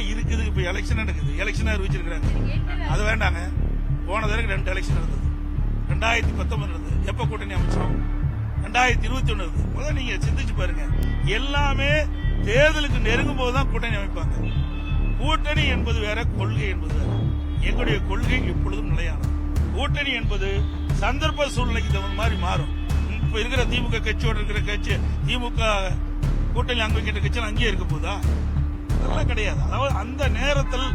இருக்குது? இப்ப எலெக்ஷன் நடக்குது. எலெக்ஷன் அறிவிச்சிருக்கிறாங்க. அது வேண்டாங்க. போன தடவை ரெண்டு எலெக்ஷன் நடந்தது. ரெண்டாயிரத்தி பத்தொன்பது நடந்தது. எப்ப கூட்டணி அமைச்சோம்? ரெண்டாயிரத்தி இருபத்தி ஒன்று இருந்தது முதல்ல நீங்க சிந்திச்சு பாருங்க. எல்லாமே தேர்தலுக்கு நெருங்கும் போதுதான் கூட்டணி அமைப்பாங்க. கூட்டணி என்பது வேற கொள்கை என்பது வேற. எங்களுடைய கொள்கை எப்பொழுதும் நிலையானது. கூட்டணி என்பது சந்தர்ப்ப சூழ்நிலைக்கு தகுந்த மாதிரி மாறும். இப்ப இருக்கிற திமுக கட்சியோட இருக்கிற கட்சி திமுக கூட்டணி அங்கே கட்சி அங்கேயே இருக்க போதா? அதெல்லாம் கிடையாது. அதாவது அந்த நேரத்தில்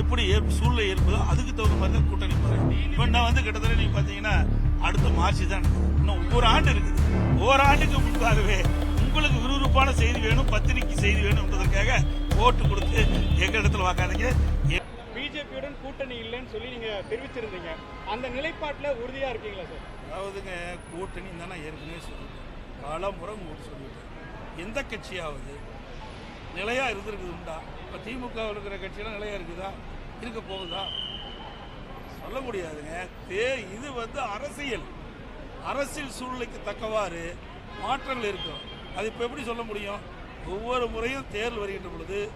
எப்படி சூழ்நிலை ஏற்பதோ அதுக்கு தகுந்த மாதிரி தான் கூட்டணி மாறும் இப்ப நான் வந்து கிட்டத்தட்ட நீங்க பாத்தீங்கன்னா அடுத்த மார்ச் தான். இன்னும் ஒவ்வொரு ஆண்டு இருக்குது. ஒவ்வொரு ஆண்டுக்கு முன்பாகவே உங்களுக்கு விறுவிறுப்பான செய்தி வேணும் பத்திரிக்கை செய்தி வேணும் என்பதற்காக ஓட்டு கொடுத்து எங்க இடத்துல வாக்காதீங்க. பிஜேபியுடன் கூட்டணி இல்லைன்னு சொல்லி நீங்க தெரிவிச்சிருந்தீங்க. அந்த நிலைப்பாட்டுல உறுதியா இருக்கீங்களா சார்? அதாவதுங்க கூட்டணி தான் ஏற்கனவே சொல்லிட்டேன். பல முறை சொல்லிட்டேன். எந்த கட்சியாவது நிலையா இருந்திருக்குது உண்டா? இப்ப திமுக இருக்கிற கட்சியெல்லாம் நிலையா இருக்குதா? இருக்க போகுதா? சொல்ல முடியாதுங்க. தே- இது வந்து அரசியல். அரசியல் சூழ்நிலைக்கு தக்கவாறு மாற்றங்கள் இருக்கும். அது இப்போ எப்படி சொல்ல முடியும்? ஒவ்வொரு முறையும் தேர்தல் வருகின்ற பொழுது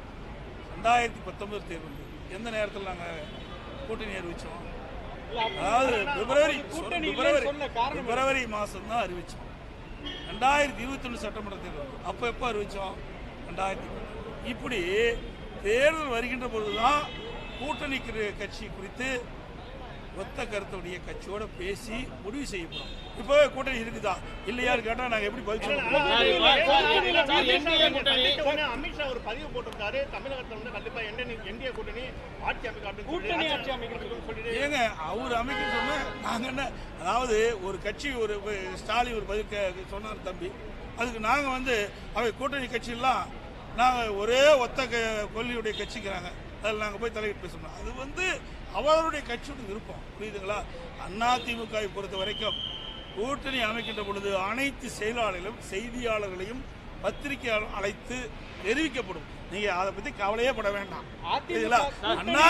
ரெண்டாயிரத்தி பத்தொன்பது தேர்தல். எந்த நேரத்தில் நாங்கள் கூட்டணி அப்ப- அதாவது பிப்ரவரி பிப்ரவரி? பிப்ரவரி மாதம் தான் அறிவிச்சோம். ரெண்டாயிரத்தி இருபத்தி ஒன்று சட்டமன்ற தேர்தல். அப்போ எப்போ அறிவிச்சோம்? ரெண்டாயிரத்தி இப்படி தேர்தல் வருகின்ற பொழுதுதான் கூட்டணி கிரு- கட்சி குறித்து ஒத்த கருத்துடைய கட்சியோட பேசி முடிவு செய்யப்படும் இப்போ கூட்டணி இருக்குதா? இல்லையான்னு கேட்டா நாங்க எப்படி பதில் சொல்ல முடியும்? அமித்ஷா ஒரு பதிவு போட்டிருக்காரு. தமிழகத்துல வந்து கண்டிப்பா என்டிஏ கூட்டணி ஆட்சி அமைக்க கூட்டணி ஆட்சி அமைக்கிறதுக்கு சொல்லிட்டு ஏங்க அவர் அமைக்க சொன்ன நாங்க என்ன அதாவது ஒரு கட்சி ஒரு ஸ்டாலின் ஒரு பதில் சொன்னார் தம்பி. அதுக்கு நாங்க வந்து அவை கூட்டணி கட்சியெல்லாம் நாங்க ஒரே ஒத்த கொள்கையுடைய கட்சிக்கிறாங்க அதில் நாங்க போய் தலையிட்டு பேசணும். அது வந்து அவருடைய கட்சியோட விருப்பம். புரியுதுங்களா? அண்ணா திமுகவை பொறுத்த வரைக்கும் கூட்டணி அமைக்கின்ற பொழுது அனைத்து செயலாளர்களும் செய்தியாளர்களையும் பத்திரிகையாளர் அழைத்து தெரிவிக்கப்படும். நீங்க அதை பத்தி கவலையே பட வேண்டாம். புரியுதுங்களா? அண்ணா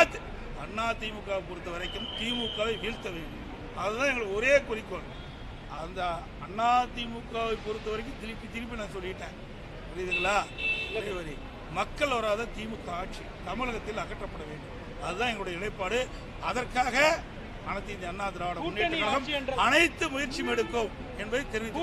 அண்ணா திமுக பொறுத்த வரைக்கும் திமுகவை வீழ்த்த வேண்டும். அதுதான் எங்களுக்கு ஒரே குறிக்கோள். அந்த அண்ணா திமுகவை பொறுத்த வரைக்கும் திருப்பி திருப்பி நான் சொல்லிட்டேன். புரியுதுங்களா? வரி மக்கள் வராத திமுக ஆட்சி தமிழகத்தில் அகற்றப்பட வேண்டும். அதுதான் எங்களுடைய நிலைப்பாடு. அதற்காக அனைத்து இந்திய அண்ணா திராவிட முன்னேற்ற கழகம் அனைத்து முயற்சியும் எடுக்கும் என்பதை தெரிவித்துக்